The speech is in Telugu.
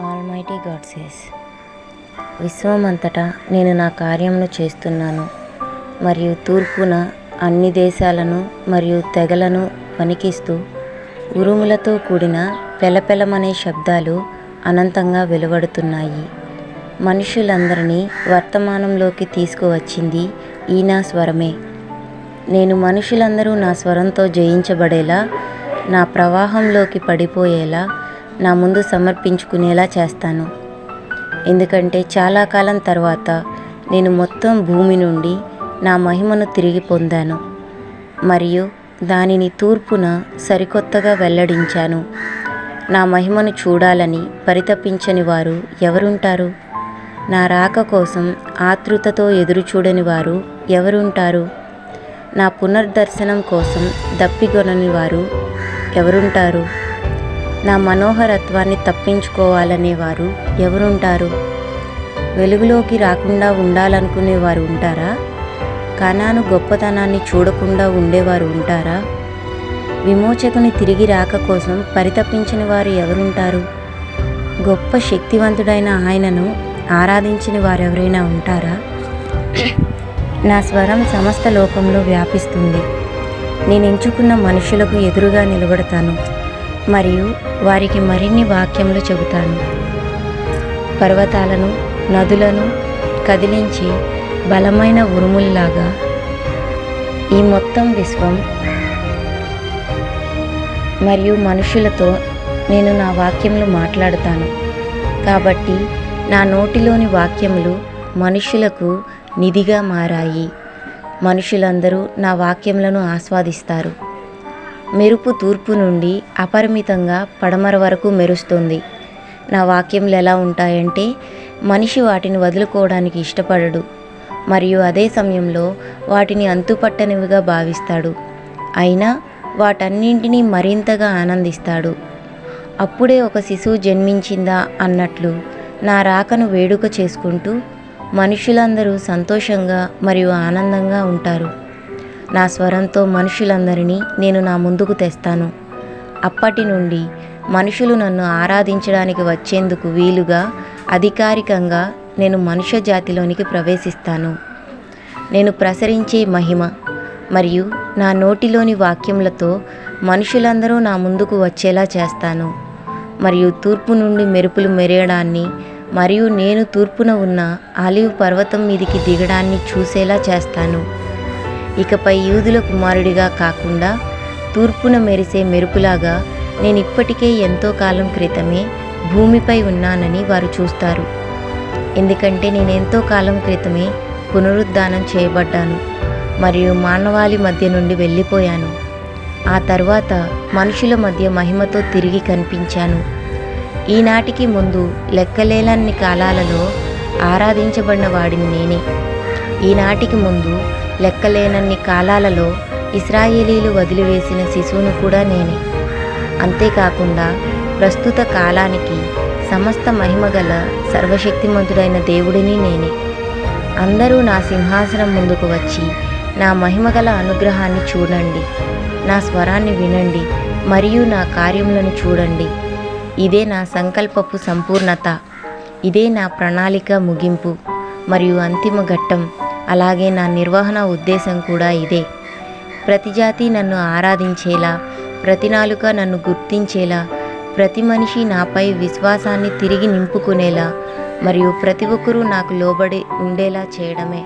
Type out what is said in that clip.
ఆల్మైటీ గాడ్ సేస్ విశ్వమంతటా నేను నా కార్యములు చేస్తున్నాను మరియు తూర్పున అన్ని దేశాలను మరియు తెగలను వణికిస్తూ ఉరుములతో కూడిన పెలపెలమనే శబ్దాలు అనంతంగా వెలువడుతున్నాయి. మనుషులందరినీ వర్తమానంలోకి తీసుకువచ్చింది ఈ నా స్వరమే. నేను మనుషులందరూ నా స్వరంతో జయించబడేలా నా ప్రవాహంలోకి పడిపోయేలా నా ముందు సమర్పించుకునేలా చేస్తాను. ఎందుకంటే చాలా కాలం తర్వాత నేను మొత్తం భూమి నుండి నా మహిమను తిరిగి పొందాను. మరియు దానిని తూర్పున సరికొత్తగా వెల్లడించాను. నా మహిమను చూడాలని పరితపించని వారు ఎవరుంటారు? నా రాక కోసం ఆతృతతో ఎదురుచూడని వారు ఎవరుంటారు? నా పునర్దర్శనం కోసం దప్పిగొనని వారు ఎవరుంటారు? నా మనోహరత్వాన్ని తప్పించుకోవాలనే వారు ఎవరుంటారు? వెలుగులోకి రాకుండా ఉండాలనుకునే వారు ఉంటారా? కణాను గొప్పతనాన్ని చూడకుండా ఉండేవారు ఉంటారా? విమోచకుని తిరిగి రాక కోసం పరితపించిన వారు ఎవరుంటారు? గొప్ప శక్తివంతుడైన ఆయనను ఆరాధించిన వారెవరైనా ఉంటారా? నా స్వరం సమస్త లోకంలో వ్యాపిస్తుంది. నేను ఎంచుకున్న మనుషులకు ఎదురుగా నిలబడతాను. మరియు వారికి మరిన్ని వాక్యములు చెబుతాను. పర్వతాలను నదులను కదిలించి బలమైన ఉరుముల్లాగా ఈ మొత్తం విశ్వం మరియు మనుషులతో నేను నా వాక్యములు మాట్లాడతాను. కాబట్టి నా నోటిలోని వాక్యములు మనుషులకు నిధిగా మారాయి. మనుషులందరూ నా వాక్యములను ఆస్వాదిస్తారు. మెరుపు తూర్పు నుండి అపరిమితంగా పడమర వరకు మెరుస్తుంది. నా వాక్యములు ఎలా ఉంటాయంటే మనిషి వాటిని వదులుకోవడానికి ఇష్టపడడు మరియు అదే సమయంలో వాటిని అంతుపట్టనివిగా భావిస్తాడు. అయినా వాటన్నింటినీ మరింతగా ఆనందిస్తాడు. అప్పుడే ఒక శిశువు జన్మించిందా అన్నట్లు నా రాకను వేడుక చేసుకుంటూ మనుషులందరూ సంతోషంగా మరియు ఆనందంగా ఉంటారు. నా స్వరంతో మనుషులందరినీ నేను నా ముందుకు తెస్తాను. అప్పటి నుండి మనుషులు నన్ను ఆరాధించడానికి వచ్చేందుకు వీలుగా అధికారికంగా నేను మనుష్య జాతిలోనికి ప్రవేశిస్తాను. నేను ప్రసరించే మహిమ మరియు నా నోటిలోని వాక్యములతో మనుషులందరూ నా ముందుకు వచ్చేలా చేస్తాను. మరియు తూర్పు నుండి మెరుపులు మెరియడాన్ని మరియు నేను తూర్పున ఉన్న ఆలివ్ పర్వతం మీదికి దిగడాన్ని చూసేలా చేస్తాను. ఇకపై యూదుల కుమారుడిగా కాకుండా తూర్పున మెరిసే మెరుపులాగా నేను ఇప్పటికే ఎంతో కాలం క్రితమే భూమిపై ఉన్నానని వారు చూస్తారు. ఎందుకంటే నేను ఎంతో కాలం క్రితమే పునరుద్ధానం చేయబడ్డాను మరియు మానవాళి మధ్య నుండి వెళ్ళిపోయాను. ఆ తర్వాత మనుషుల మధ్య మహిమతో తిరిగి కనిపించాను. ఈనాటికి ముందు లెక్కలేనన్ని కాలాలలో ఆరాధించబడిన వాడిని నేనే. ఈనాటికి ముందు లెక్కలేనన్ని కాలాలలో ఇస్రాయేలీలు వదిలివేసిన శిశువును కూడా నేనే. అంతేకాకుండా ప్రస్తుత కాలానికి సమస్త మహిమగల సర్వశక్తిమంతుడైన దేవుడిని నేనే. అందరూ నా సింహాసనం ముందుకు వచ్చి నా మహిమగల అనుగ్రహాన్ని చూడండి. నా స్వరాన్ని వినండి మరియు నా కార్యములను చూడండి. ఇదే నా సంకల్పపు సంపూర్ణత. ఇదే నా ప్రణాళిక ముగింపు మరియు అంతిమ ఘట్టం. అలాగే నా నిర్వహణ ఉద్దేశం కూడా ఇదే. ప్రతి జాతి నన్ను ఆరాధించేలా ప్రతి నాలుక నన్ను గుర్తించేలా ప్రతి మనిషి నాపై విశ్వాసాన్ని తిరిగి నింపుకునేలా మరియు ప్రతి ఒక్కరూ నాకు లోబడి ఉండేలా చేయడమే.